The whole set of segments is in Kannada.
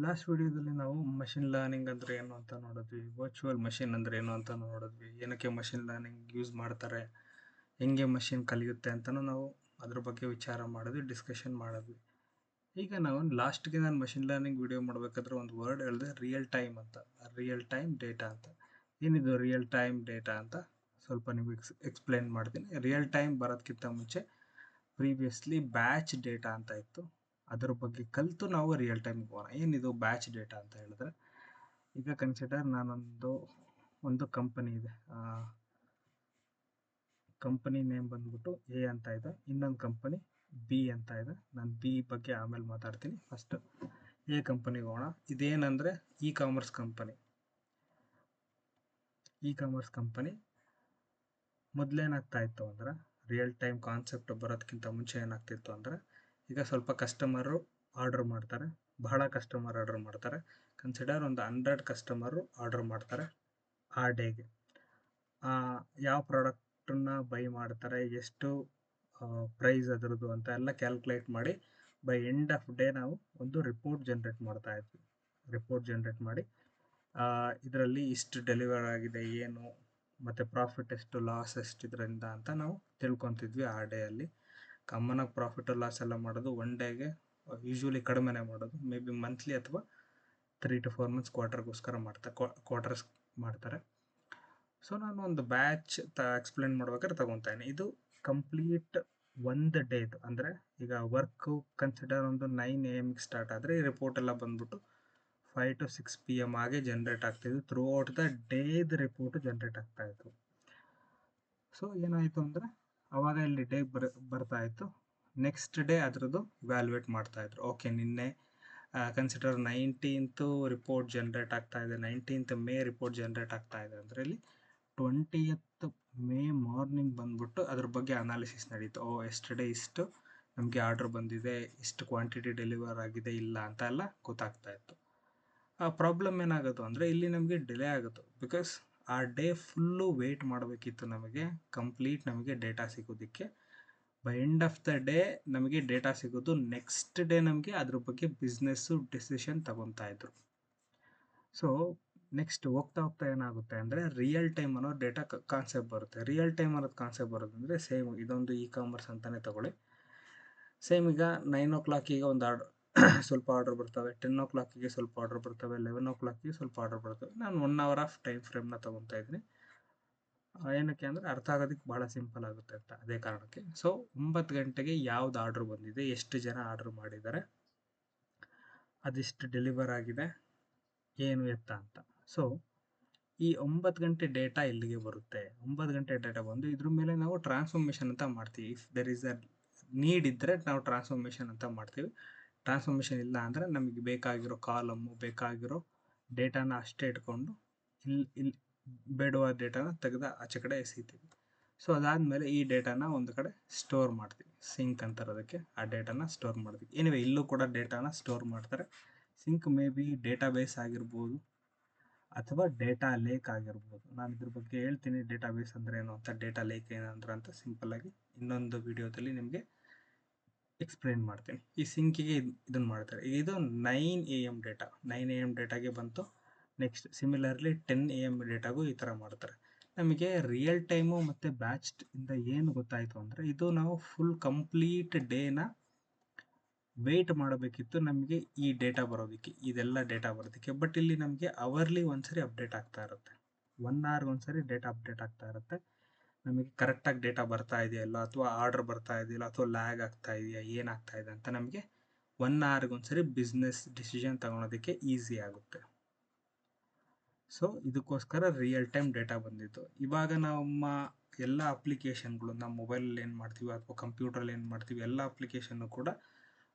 ಲಾಸ್ಟ್ ವಿಡಿಯೋದಲ್ಲಿ ನಾವು ಮಷಿನ್ ಲರ್ನಿಂಗ್ ಅಂದ್ರೆ ಏನು ಅಂತ ನೋಡಿದ್ವಿ. ವರ್ಚುವಲ್ ಮಷಿನ್ ಅಂದ್ರೆ ಏನು ಅಂತ ನೋಡಿದ್ವಿ. ಏನಕ್ಕೆ ಮಷಿನ್ ಲರ್ನಿಂಗ್ ಯೂಸ್ ಮಾಡ್ತಾರೆ? ಹೆಂಗೆ ಮಷಿನ್ ಕಲಿಯುತ್ತೆ ಅಂತಲೂ ನಾವು ಅದ್ರ ಬಗ್ಗೆ ವಿಚಾರ ಮಾಡಿದ್ವಿ ಡಿಸ್ಕಷನ್ ಮಾಡಿದ್ವಿ. ಈಗ ನಾವು ಲಾಸ್ಟ್ಗೆ ನಾನು ಮಷಿನ್ ಲರ್ನಿಂಗ್ ವಿಡಿಯೋ ಮಾಡಬೇಕಾದ್ರೆ ಒಂದು ವರ್ಡ್ ಹೇಳಿದೆ ರಿಯಲ್ ಟೈಮ್ ಅಂತ. ರಿಯಲ್ ಟೈಮ್ ಡೇಟಾ ಅಂತ. ಏನಿದು ರಿಯಲ್ ಟೈಮ್ ಡೇಟಾ ಅಂತ? ಸ್ವಲ್ಪ ನಿಮಗೆ ಎಕ್ಸ್ ಎಕ್ಸ್ಪ್ಲೇನ್ ಮಾಡ್ತೀನಿ. ರಿಯಲ್ ಟೈಮ್ ಬರೋದಕ್ಕಿಂತ ಮುಂಚೆ ಪ್ರೀವಿಯಸ್ಲಿ ಬ್ಯಾಚ್ ಡೇಟಾ ಅಂತ ಇತ್ತು. ಅದ್ರ ಬಗ್ಗೆ ಕಲಿತು ನಾವು ರಿಯಲ್ ಟೈಮ್ ಹೋಗೋಣ. ಏನಿದು ಬ್ಯಾಚ್ ಡೇಟಾ ಅಂತ ಹೇಳಿದ್ರೆ, ಈಗ ಕನ್ಸಿಡರ್ ನಾನೊಂದು, ಒಂದು ಕಂಪನಿ ಇದೆ. ಕಂಪನಿ ನೇಮ್ ಬಂದ್ಬಿಟ್ಟು ಎ ಅಂತ ಇದೆ. ಇನ್ನೊಂದು ಕಂಪನಿ ಬಿ ಅಂತ ಇದೆ. ನಾನು ಬಿ ಬಗ್ಗೆ ಆಮೇಲೆ ಮಾತಾಡ್ತೀನಿ. ಫಸ್ಟ್ ಎ ಕಂಪನಿಗೆ ಹೋಗೋಣ. ಇದೇನಂದರೆ e commerce company e commerce company ಮೊದಲೇನಾಗ್ತಾ ಇತ್ತು ಅಂದ್ರೆ ರಿಯಲ್ ಟೈಮ್ ಕಾನ್ಸೆಪ್ಟ್ ಬರೋದಕ್ಕಿಂತ ಮುಂಚೆ ಏನಾಗ್ತಿತ್ತು ಅಂದರೆ ಈಗ ಸ್ವಲ್ಪ ಕಸ್ಟಮರು ಆರ್ಡರ್ ಮಾಡ್ತಾರೆ. ಬಹಳ ಕಸ್ಟಮರ್ ಆರ್ಡರ್ ಮಾಡ್ತಾರೆ. ಕನ್ಸಿಡರ್ ಒಂದು ಹಂಡ್ರೆಡ್ ಕಸ್ಟಮರು ಆರ್ಡರ್ ಮಾಡ್ತಾರೆ ಆ ಡೇಗೆ ಯಾವ ಪ್ರಾಡಕ್ಟನ್ನ ಬೈ ಮಾಡ್ತಾರೆ, ಎಷ್ಟು ಪ್ರೈಸ್ ಅದರದ್ದು ಅಂತ ಎಲ್ಲ ಕ್ಯಾಲ್ಕುಲೇಟ್ ಮಾಡಿ ಬೈ ಎಂಡ್ ಆಫ್ ಡೇ ನಾವು ಒಂದು ರಿಪೋರ್ಟ್ ಜನ್ರೇಟ್ ಮಾಡ್ತಾ ಇದ್ವಿ. ರಿಪೋರ್ಟ್ ಜನ್ರೇಟ್ ಮಾಡಿ ಇದರಲ್ಲಿ ಇಷ್ಟು ಡೆಲಿವರ್ ಆಗಿದೆ, ಏನು, ಮತ್ತು ಪ್ರಾಫಿಟ್ ಎಷ್ಟು ಲಾಸ್ ಎಷ್ಟು ಇದರಿಂದ ಅಂತ ನಾವು ತಿಳ್ಕೊತಿದ್ವಿ ಆ ಡೇ ಅಲ್ಲಿ. ಕಾಮನ್ ಆಗಿ ಪ್ರಾಫಿಟ್ ಲಾಸ್ ಎಲ್ಲ ಮಾಡೋದು ಒನ್ ಡೇಗೆ ಯೂಶ್ವಲಿ ಕಡಿಮೆನೇ ಮಾಡೋದು. ಮೇ ಬಿ ಮಂತ್ಲಿ ಅಥವಾ ತ್ರೀ ಟು ಫೋರ್ ಮಂತ್ಸ್ ಕ್ವಾರ್ಟರ್ಗೋಸ್ಕರ ಮಾಡ್ತಾರೆ ಕ್ವಾರ್ಟರ್ಸ್ ಮಾಡ್ತಾರೆ. ಸೊ ನಾನು ಒಂದು ಬ್ಯಾಚ್ ತ ಎಕ್ಸ್ಪ್ಲೇನ್ ಮಾಡ್ಬೇಕಾದ್ರೆ ತಗೊತಾನೆ ಇದು ಕಂಪ್ಲೀಟ್ ಒಂದು ಡೇದು ಅಂದರೆ ಈಗ ವರ್ಕು ಕನ್ಸಿಡರ್ ಒಂದು ನೈನ್ ಎ ಎಮ್ಗೆ ಸ್ಟಾರ್ಟ್ ಆದರೆ ಈ ರಿಪೋರ್ಟ್ ಎಲ್ಲ ಬಂದ್ಬಿಟ್ಟು five to six P M ಆಗಿ ಜನ್ರೇಟ್ ಆಗ್ತಿದ್ವಿ ಥ್ರೂ ಔಟ್ ದ ಡೇದ್ ರಿಪೋರ್ಟ್ ಜನ್ರೇಟ್ ಆಗ್ತಾ ಇತ್ತು ಸೊ ಏನಾಯಿತು ಅಂದರೆ ಅವಾಗ ಇಲ್ಲಿ ಡೇ ಬರ್, ಬರ್ತಾ ಇತ್ತು. ನೆಕ್ಸ್ಟ್ ಡೇ ಅದರದ್ದು ವ್ಯಾಲ್ಯೂಯೇಟ್ ಮಾಡ್ತಾ ಇದ್ರು. ಓಕೆ ನಿನ್ನೆ ಕನ್ಸಿಡರ್ ನೈನ್ಟೀನ್ತು ರಿಪೋರ್ಟ್ ಜನ್ರೇಟ್ ಆಗ್ತಾ ಇದೆ. ನೈನ್ಟೀನ್ತ್ ಮೇ ರಿಪೋರ್ಟ್ ಜನ್ರೇಟ್ ಆಗ್ತಾ ಇದೆ ಅಂದರೆ ಇಲ್ಲಿ ಟ್ವೆಂಟಿಯತ್ ಮೇ ಮಾರ್ನಿಂಗ್ ಬಂದ್ಬಿಟ್ಟು ಅದ್ರ ಬಗ್ಗೆ ಅನಾಲಿಸಿಸ್ ನಡೀತು. ಓ ಎಸ್ಟರ್ಡೇ ಇಷ್ಟು ನಮಗೆ ಆರ್ಡ್ರ್ ಬಂದಿದೆ, ಇಷ್ಟು ಕ್ವಾಂಟಿಟಿ ಡೆಲಿವರ್ ಆಗಿದೆ, ಇಲ್ಲ ಅಂತ ಎಲ್ಲ ಗೊತ್ತಾಗ್ತಾ ಇತ್ತು. ಆ ಪ್ರಾಬ್ಲಮ್ ಏನಾಗೋದು ಅಂದರೆ ಇಲ್ಲಿ ನಮಗೆ ಡಿಲೇ ಆಗುತ್ತೆ ಬಿಕಾಸ್ ಆ ಡೇ ಫುಲ್ಲು ವೆಯ್ಟ್ ಮಾಡಬೇಕಿತ್ತು ನಮಗೆ, ಕಂಪ್ಲೀಟ್ ನಮಗೆ data ಸಿಗೋದಕ್ಕೆ. By end of the day ನಮಗೆ ಡೇಟಾ ಸಿಗೋದು ನೆಕ್ಸ್ಟ್ ಡೇ ನಮಗೆ ಅದ್ರ ಬಗ್ಗೆ ಬಿಸ್ನೆಸ್ಸು ಡಿಸಿಷನ್ ತಗೊತಾ ಇದ್ರು. ಸೊ ನೆಕ್ಸ್ಟ್ ಹೋಗ್ತಾ ಹೋಗ್ತಾ ಏನಾಗುತ್ತೆ ಅಂದರೆ ರಿಯಲ್ ಟೈಮ್ ಅನ್ನೋ ಡೇಟಾ ಕಾನ್ಸೆಪ್ಟ್ ಬರುತ್ತೆ. ರಿಯಲ್ ಟೈಮ್ ಅನ್ನೋದು ಕಾನ್ಸೆಪ್ಟ್ ಬರೋದಂದರೆ ಸೇಮ್ ಇದೊಂದು ಇ ಕಾಮರ್ಸ್ ಅಂತಲೇ ತಗೊಳ್ಳಿ. ಸೇಮ್ ಈಗ ನೈನ್ ಓ ಕ್ಲಾಕಿಗೆ ಒಂದು ಆರ್ಡರ್ ಸ್ವಲ್ಪ ಆರ್ಡರ್ ಬರ್ತವೆ. ಟೆನ್ ಓ ಕ್ಲಾಕಿಗೆ ಸ್ವಲ್ಪ ಆರ್ಡರ್ ಬರ್ತವೆ. ಲೆವೆನ್ ಓ ಕ್ಲಾಕಿಗೆ ಸ್ವಲ್ಪ ಆರ್ಡರ್ ಬರ್ತವೆ. ನಾನು ಒನ್ ಅವರ್ ಆಫ್ ಟೈಮ್ ಫ್ರೇಮ್ನ ತೊಗೊತಾ ಇದ್ದೀನಿ. ಏನಕ್ಕೆ ಅಂದರೆ ಅರ್ಥ ಆಗೋದಕ್ಕೆ ಭಾಳ ಸಿಂಪಲ್ ಆಗುತ್ತೆ ಅಂತ. ಅದೇ ಕಾರಣಕ್ಕೆ. ಸೊ ಒಂಬತ್ತು ಗಂಟೆಗೆ ಯಾವ್ದು ಆರ್ಡ್ರ್ ಬಂದಿದೆ? ಎಷ್ಟು ಜನ ಆರ್ಡ್ರ್ ಮಾಡಿದ್ದಾರೆ? ಅದೆಷ್ಟು ಡೆಲಿವರ್ ಆಗಿದೆ? ಏನು ಎತ್ತ ಅಂತ. ಸೊ ಈ ಒಂಬತ್ತು ಗಂಟೆ ಡೇಟಾ ಇಲ್ಲಿಗೆ ಬರುತ್ತೆ? ಒಂಬತ್ತು ಗಂಟೆ ಡೇಟಾ ಬಂದು ಇದ್ರ ಮೇಲೆ ನಾವು ಟ್ರಾನ್ಸ್ಫಾರ್ಮೇಷನ್ ಅಂತ ಮಾಡ್ತೀವಿ. If there is a need ಇದ್ದರೆ ನಾವು ಟ್ರಾನ್ಸ್ಫಾರ್ಮೇಷನ್ ಅಂತ ಮಾಡ್ತೀವಿ. ಟ್ರಾನ್ಸ್ಫಾರ್ಮೇಷನ್ ಇಲ್ಲ ಅಂದರೆ ನಮಗೆ ಬೇಕಾಗಿರೋ ಕಾಲಮ್ಮು ಬೇಕಾಗಿರೋ ಡೇಟಾನ ಅಷ್ಟೇ ಇಟ್ಕೊಂಡು ಇಲ್ಲಿ ಇಲ್ಲಿ ಬೇಡವಾದ ಡೇಟಾನ ತೆಗೆದು ಆಚೆ ಕಡೆ ಎಸಿತೀವಿ. ಸೊ ಅದಾದಮೇಲೆ ಈ ಡೇಟಾನ ಒಂದು ಕಡೆ ಸ್ಟೋರ್ ಮಾಡ್ತೀವಿ. ಸಿಂಕ್ ಅಂತಾರದಕ್ಕೆ ಆ ಡೇಟಾನ ಸ್ಟೋರ್ ಮಾಡ್ತೀವಿ. ಏನಿವೆ ಇಲ್ಲೂ ಕೂಡ ಡೇಟಾನ ಸ್ಟೋರ್ ಮಾಡ್ತಾರೆ. Sink may be database ಆಗಿರ್ಬೋದು ಅಥವಾ ಡೇಟಾ ಲೇಕ್ ಆಗಿರ್ಬೋದು. ನಾನು ಇದ್ರ ಬಗ್ಗೆ ಹೇಳ್ತೀನಿ. ಡೇಟಾ ಬೇಸ್ ಅಂದರೆ ಏನು ಅಂತ ಡೇಟಾ ಲೇಕ್ ಏನಂದ್ರೆ ಅಂತ ಸಿಂಪಲ್ಲಾಗಿ ಇನ್ನೊಂದು ವಿಡಿಯೋದಲ್ಲಿ ನಿಮಗೆ ಎಕ್ಸ್ಪ್ಲೇನ್ ಮಾಡ್ತೀನಿ. ಈ ಸಿಂಕಿಗೆ ಇದನ್ನು ಮಾಡ್ತಾರೆ. ಇದು nine A M data nine A M ಡೇಟಾಗೆ ಬಂತು. Next similarly ten A M ಡೇಟಾಗೂ ಈ ಥರ ಮಾಡ್ತಾರೆ. ನಮಗೆ ರಿಯಲ್ ಟೈಮು ಮತ್ತು ಬ್ಯಾಚ್ ಇಂದ ಏನು ಗೊತ್ತಾಯಿತು ಅಂದರೆ, ಇದು ನಾವು ಫುಲ್ ಕಂಪ್ಲೀಟ್ ಡೇನ ವೆಯ್ಟ್ ಮಾಡಬೇಕಿತ್ತು ನಮಗೆ ಈ ಡೇಟಾ ಬರೋದಕ್ಕೆ, ಇದೆಲ್ಲ ಡೇಟಾ ಬರೋದಕ್ಕೆ. ಬಟ್ ಇಲ್ಲಿ ನಮಗೆ ಅವರ್ಲಿ ಒಂದ್ಸರಿ ಅಪ್ಡೇಟ್ ಆಗ್ತಾ ಇರುತ್ತೆ. ಒನ್ ಅವರ್ಗೆ ಒಂದ್ಸರಿ ಡೇಟಾ ಅಪ್ಡೇಟ್ ಆಗ್ತಾ ಇರುತ್ತೆ. ನಮಗೆ ಕರೆಕ್ಟಾಗಿ ಡೇಟಾ ಬರ್ತಾ ಇದೆಯಲ್ಲ ಅಥವಾ ಆರ್ಡರ್ ಬರ್ತಾ ಇದೆಯಲ್ಲ ಅಥವಾ ಲ್ಯಾಗ್ ಆಗ್ತಾ ಇದೆಯಾ ಏನಾಗ್ತಾ ಇದೆ ಅಂತ ನಮಗೆ ಒನ್ ಅವರ್ಗೆ ಒಂದ್ಸರಿ ಬಿಸ್ನೆಸ್ ಡಿಸಿಷನ್ ತಗೊಳೋದಕ್ಕೆ ಈಸಿ ಆಗುತ್ತೆ. ಸೊ ಇದಕ್ಕೋಸ್ಕರ ರಿಯಲ್ ಟೈಮ್ ಡೇಟಾ ಬಂದಿತ್ತು. ಇವಾಗ ನಮ್ಮ ಎಲ್ಲ ಅಪ್ಲಿಕೇಶನ್ಗಳು ನಮ್ಮ ಮೊಬೈಲಲ್ಲಿ ಏನು ಮಾಡ್ತೀವಿ ಅಥವಾ ಕಂಪ್ಯೂಟ್ರಲ್ಲಿ ಏನು ಮಾಡ್ತೀವಿ ಎಲ್ಲ ಅಪ್ಲಿಕೇಶನ್ನು ಕೂಡ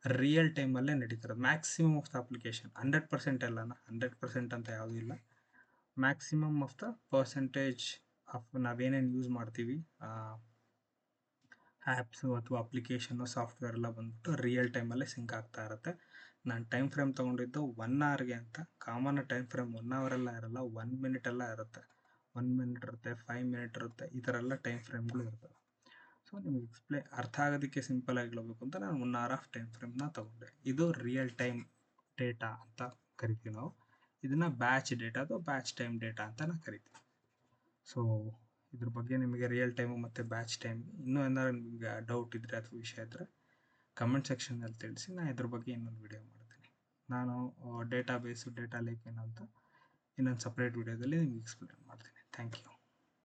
ರಿಯಲ್ ಟೈಮಲ್ಲೇ ನಡೀತಾರೆ maximum of the application hundred percent ಎಲ್ಲನ ಹಂಡ್ರೆಡ್ ಪರ್ಸೆಂಟ್ ಅಂತ ಯಾವುದೂ ಇಲ್ಲ. ಮ್ಯಾಕ್ಸಿಮಮ್ ಆಫ್ ದ ಪರ್ಸೆಂಟೇಜ್ ನಾವೇನೇನು ಯೂಸ್ ಮಾಡ್ತೀವಿ ಆ್ಯಪ್ಸು ಅಥವಾ ಅಪ್ಲಿಕೇಶನ್ನು ಸಾಫ್ಟ್ವೇರ್ ಎಲ್ಲ ಬಂದ್ಬಿಟ್ಟು ರಿಯಲ್ ಟೈಮಲ್ಲೇ ಸಿಂಕ್ ಆಗ್ತಾ ಇರುತ್ತೆ. ನಾನು ಟೈಮ್ ಫ್ರೇಮ್ ತೊಗೊಂಡಿದ್ದು ಒನ್ ಅವರ್ಗೆ ಅಂತ. ಕಾಮನ್ ಟೈಮ್ ಫ್ರೇಮ್ ಒನ್ ಅವರೆಲ್ಲ ಇರಲ್ಲ ಒನ್ ಮಿನಿಟ್ ಎಲ್ಲ ಇರುತ್ತೆ. ಒನ್ ಮಿನಿಟ್ ಇರುತ್ತೆ ಫೈವ್ ಮಿನಿಟ್ ಇರುತ್ತೆ, ಈ ಥರ ಎಲ್ಲ ಟೈಮ್ ಫ್ರೇಮ್ಗಳು ಇರ್ತವೆ. ಸೊ ನಿಮ್ಗೆ ಎಕ್ಸ್ಪ್ಲೇ ಅರ್ಥ ಆಗೋದಕ್ಕೆ ಸಿಂಪಲ್ ಆಗಿ ಹೇಳಬೇಕು ಅಂತ ನಾನು ಒನ್ ಅವರ್ ಆಫ್ ಟೈಮ್ ಫ್ರೇಮ್ನ ತೊಗೊಂಡೆ. ಇದು ರಿಯಲ್ ಟೈಮ್ ಡೇಟಾ ಅಂತ ಕರಿತೀವಿ ನಾವು. ಇದನ್ನು ಬ್ಯಾಚ್ ಡೇಟಾ ಅಥವಾ ಬ್ಯಾಚ್ ಟೈಮ್ ಡೇಟಾ ಅಂತ ನಾವು ಕರಿತೀವಿ. ಸೊ ಇದ್ರ ಬಗ್ಗೆ ನಿಮಗೆ ರಿಯಲ್ ಟೈಮು ಮತ್ತು ಬ್ಯಾಚ್ ಟೈಮ್ ಇನ್ನೂ ಏನಾದ್ರು ನಿಮಗೆ ಡೌಟ್ ಇದ್ದರೆ ಅಥವಾ ವಿಷಯ ಇದ್ದರೆ ಕಮೆಂಟ್ ಸೆಕ್ಷನಲ್ಲಿ ತಿಳಿಸಿ ನಾನು ಇದ್ರ ಬಗ್ಗೆ ಇನ್ನೊಂದು ವಿಡಿಯೋ ಮಾಡ್ತೀನಿ. ನಾನು ಡೇಟಾ ಬೇಸು ಡೇಟಾ ಲೇಕ್ ಏನು ಅಂತ ಇನ್ನೊಂದು ಸಪ್ರೇಟ್ ವಿಡಿಯೋದಲ್ಲಿ ನಿಮ್ಗೆ ಎಕ್ಸ್ಪ್ಲೇನ್ ಮಾಡ್ತೀನಿ. Thank you